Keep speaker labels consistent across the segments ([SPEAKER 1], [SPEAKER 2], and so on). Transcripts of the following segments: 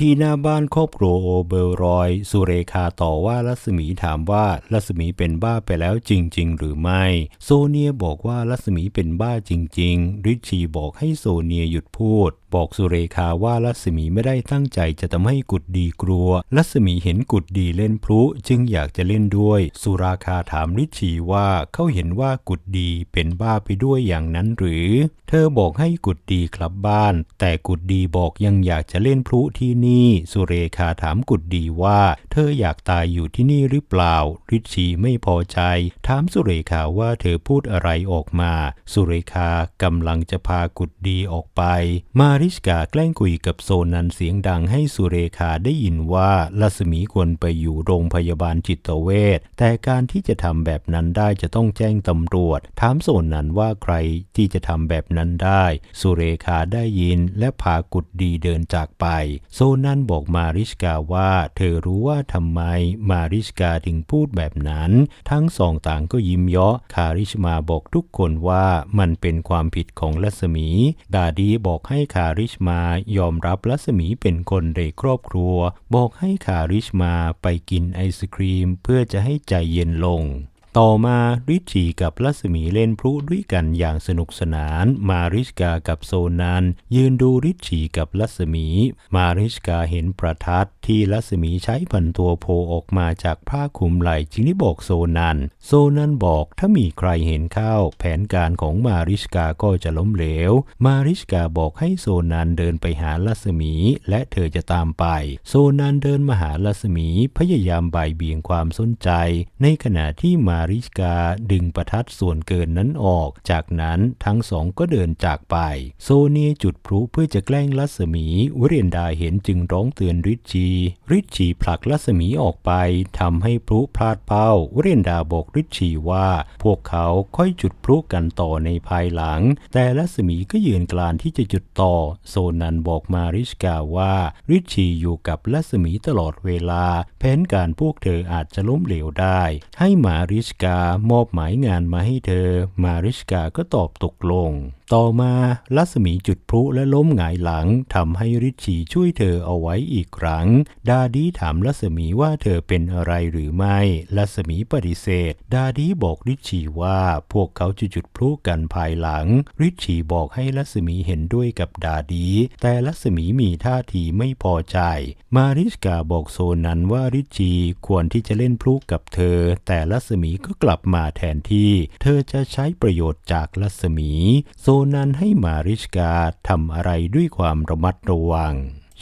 [SPEAKER 1] ที่หน้าบ้านครอบครัวโอเบอร์รอย สุเรคาต่อว่ารัศมีถามว่ารัศมีเป็นบ้าไปแล้วจริง ๆ หรือไม่ โซเนียบอกว่ารัศมีเป็นบ้าจริง ๆ ริชชีบอกให้โซเนียหยุดพูด บอกสุเรคาว่ารัศมีไม่ได้ตั้งใจจะทำให้กุดดีกลัวรัศมีเห็นกุดดีเล่นพลุจึงอยากจะเล่นด้วย สุราคาถามริชชีว่าเขาเห็นว่ากุดดีเป็นบ้าไปด้วยอย่างนั้นหรือ เธอบอกให้กุดดีกลับบ้าน แต่กุดดีบอกยังอยากจะเล่นพลุที่นี่สุเรคาถามกุดดีว่า เธออยากตายอยู่ที่นี่หรือเปล่าริชชีไม่พอใจ ถามสุเรคาว่าเธอพูดอะไรออกมา สุเรคากำลังจะพากุดดีออกไป มาริชกาแกล้งคุยกับโซนันเสียงดังให้สุเรคาได้ยินว่าลัสมีควรไปอยู่โรงพยาบาลจิตเวชแต่การที่จะทำแบบนั้นได้จะต้องแจ้งตำรวจ ถามโซนันว่าใครที่จะทำแบบนั้นได้ สุเรคาได้ยินและพากุดดีเดินจากไป โซนั่นบอกมาริชกาว่าเธอรู้ว่าทำไมมาริชกาถึงพูดแบบนั้น ทั้งสองต่างก็ยิ้มเยาะคาริชมาบอกทุกคนว่ามันเป็นความผิดของลัสมี ดาดีบอกให้คาริชมายอมรับลัสมีเป็นคนในครอบครัว บอกให้คาริชมาไปกินไอศครีมเพื่อจะให้ใจเย็นลง ต่อมาริชีกับลัสมีเล่นพลุด้วยกันอย่างสนุกสนาน มาริชกากับโซนันยืนดูริชีกับลัสมี มาริชกาเห็นประทัดที่ลัสมีใช้พันตัวโผล่ออกมาจากผ้าคลุมไหล่จึงได้บอกโซนันโซนันบอกถ้ามีใครเห็นเข้า แผนการของมาริชกาก็จะล้มเหลว มาริชกาบอกให้โซนันเดินไปหาลัสมี และเธอจะตามไป โซนันเดินมาหาลัสมีพยายามบ่ายเบี่ยงความสนใจ ในขณะที่มาริชกาดึงประทัดส่วนเกินนั้นออก จากนั้นทั้งสองก็เดินจากไป โซเนียจุดพลุเพื่อจะแกล้งลัสมีวเรียนดาเห็นจึงร้องเตือนริชีริชีผลักลัสมีออกไปทำให้พลุพลาดเป้าวเรียนดาบอกริชีว่า พวกเขาค่อยจุดพลุกันต่อในภายหลัง แต่ลัสมีก็ยืนกลานที่จะจุดต่อ โซนันบอกมาริชกาว่า ริชชีอยู่กับลัสมีตลอดเวลา แผนการพวกเธออาจจะล้มเหลวได้ ให้มาริชกามอบหมายงานมาให้เธอ มาริชกาก็ตอบตกลงต่อมาลัสมีจุดพลุและล้มหงายหลังทำให้ริชีช่วยเธอเอาไว้อีกครั้ง ดาดีถามลัสมีว่าเธอเป็นอะไรหรือไม่ ลัสมีปฏิเสธ ดาดีบอกริชีว่าพวกเขาจะจุดพลุกันภายหลัง ริชีบอกให้ลัสมีเห็นด้วยกับดาดี แต่ลัสมีมีท่าทีไม่พอใจ มาริชกาบอกโซนันว่าริชชีควรที่จะเล่นพลุกับเธอ แต่ลัสมีก็กลับมาแทนที่ เธอจะใช้ประโยชน์จากลัสมีโซนันให้มาริชกาทำอะไรด้วยความระมัดระวัง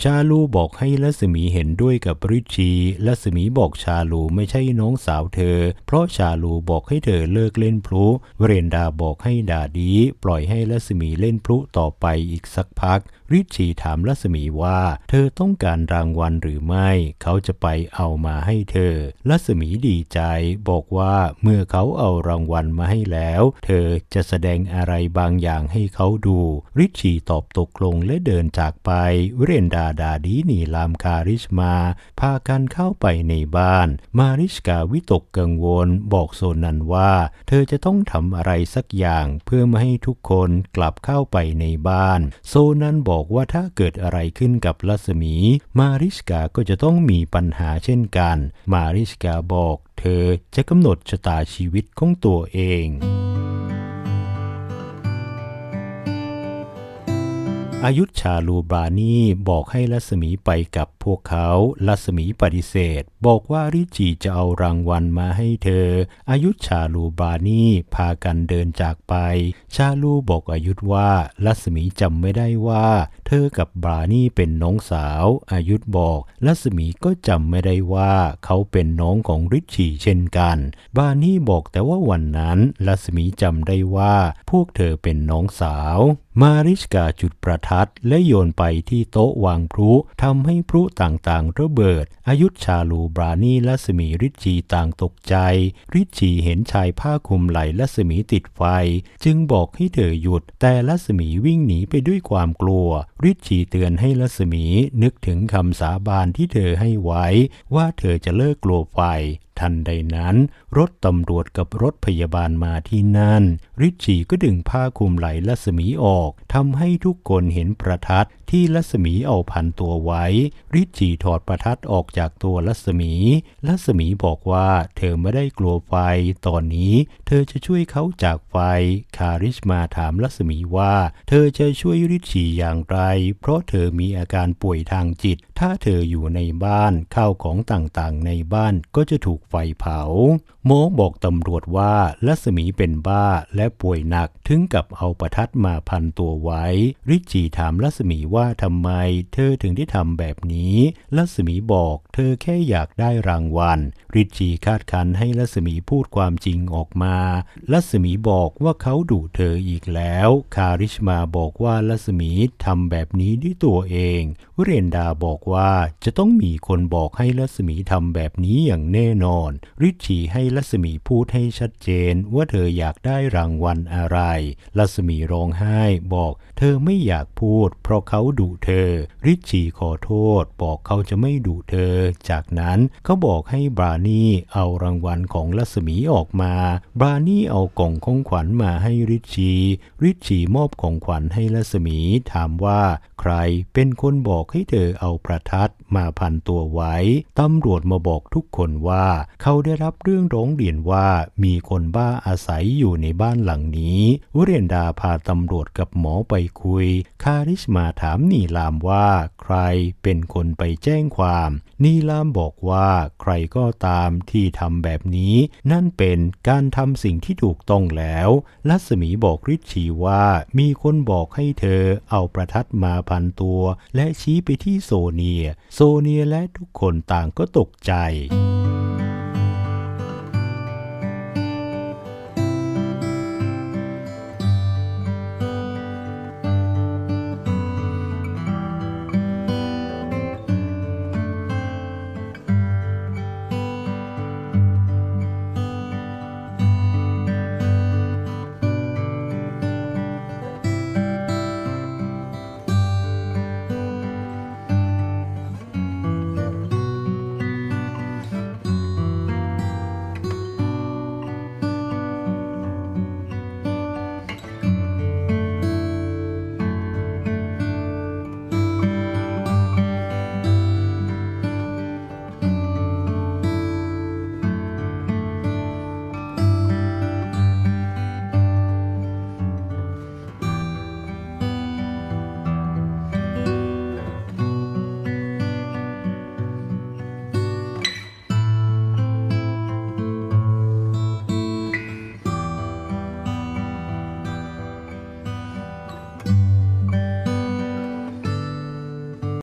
[SPEAKER 1] ชาลูบอกให้ลัสมีเห็นด้วยกับริชีลัสมีบอกชาลูไม่ใช่น้องสาวเธอ เพราะชาลูบอกให้เธอเลิกเล่นพลุเวเรนดาบอกให้ดาดี ปล่อยให้ลัสมีเล่นพลุต่อไปอีกสักพัก ริชีถามลัสมีว่า เธอต้องการรางวัลหรือไม่ เขาจะไปเอามาให้เธอ ลัสมีดีใจ บอกว่าเมื่อเขาเอารางวัลมาให้แล้ว เธอจะแสดงอะไรบางอย่างให้เขาดู ริชีตอบตกลงและเดินจากไป เรนดาดาดีนีลามคาริชมา พากันเข้าไปในบ้าน มาริชกาวิตกกังวล บอกโซนันว่า เธอจะต้องทำอะไรสักอย่างเพื่อไม่ให้ทุกคนกลับเข้าไปในบ้าน โซนันบอกว่าถ้าเกิดอะไรขึ้นกับลัสมี มาริสกาก็จะต้องมีปัญหาเช่นกัน มาริสกาบอก เธอจะกำหนดชะตาชีวิตของตัวเอง อายุชาลูบรานีบอกให้ลัสมีไปกับพวกเขา ลัสมีปฏิเสธ บอกว่าริจีจะเอารางวัลมาให้เธอ อายุชาลูบรานีพากันเดินจากไป ชาลูบอกอายุว่า ลัสมีจำไม่ได้ว่า เธอกับบรานีเป็นน้องสาว อายุบอก ลัสมีก็จำไม่ได้ว่า เขาเป็นน้องของริชีเช่นกันบรานีบอกแต่ว่าวันนั้น ลัสมีจำได้ว่า พวกเธอเป็นน้องสาว มาริชกาจุดประทัดและโยนไปที่โต๊ะวางพลุทำให้พลุต่างๆ ระเบิด อายุชาลูบรานีและสมีริชีต่างตกใจ ริชีเห็นชายผ้าคลุมไหลและสมีติดไฟ จึงบอกให้เธอหยุด แต่ลัสมีวิ่งหนีไปด้วยความกลัว ริชีเตือนให้ลัสมีนึกถึงคำสาบานที่เธอให้ไว้ ว่าเธอจะเลิกกลัวไฟ ทันใดนั้น รถตำรวจกับรถพยาบาลมาที่นั่น ริชี่ก็ดึงผ้าคลุมไหล่รัศมีออกทำให้ทุกคนเห็นประทัดที่รัศมีเอาพันตัวไว้ ริชี่ถอดประทัดออกจากตัวรัศมีรัศมีบอกว่าเธอไม่ได้กลัวไฟ ตอนนี้เธอจะช่วยเขาจากไฟ คาริชมาถามรัศมีว่า เธอจะช่วยริชี่อย่างไร เพราะเธอมีอาการป่วยทางจิต ถ้าเธออยู่ในบ้านข้าวของต่างๆ ในบ้านก็จะถูกฟเผา โมบอกตำรวจว่ารัศมีเป็นบ้าและป่วยหนักถึงกับเอาประทัดมาพันตัวไว้ ริชชี่ถามรัศมีว่าทำไมเธอถึงได้ทำแบบนี้รัศมีบอกเธอแค่อยากได้รางวัล ริชชี่คาดคันให้รัศมีพูดความจริงออกมารัศมีบอกว่าเขาดุเธออีกแล้ว คาริชมาบอกว่ารัศมีทำแบบนี้ด้วยตัวเองวเรนดาบอกว่าจะต้องมีคนบอกให้รัศมีทำแบบนี้อย่างแน่นอนริชีให้รัศมีพูดให้ชัดเจนว่าเธออยากได้รางวัลอะไรรัศมีร้องไห้บอก เธอไม่อยากพูด เพราะเขาดุเธอ ริชีขอโทษ บอกเขาจะไม่ดุเธอ จากนั้นเขาบอกให้บรานี่เอารางวัลของรัศมีออกมา บรานี่เอากล่องของขวัญมาให้ริชีริชีมอบของขวัญให้รัศมีถามว่า ใครเป็นคนบอกให้เธอเอาประทัดมาพันตัวไว้ ตำรวจมาบอกทุกคนว่าเขาได้รับเรื่องร้องเรียนว่ามีคนบ้าอาศัยอยู่ในบ้านหลังนี้วเรนดาพาตำรวจกับหมอไปคุย คาริชมาถามนีลามว่าใครเป็นคนไปแจ้งความ นีลามบอกว่าใครก็ตามที่ทำแบบนี้ นั่นเป็นการทำสิ่งที่ถูกต้องแล้วรัศมีบอกริชีว่ามีคนบอกให้เธอเอาประทัดมาพันตัว และชี้ไปที่โซเนีย โซเนียและทุกคนต่างก็ตกใจ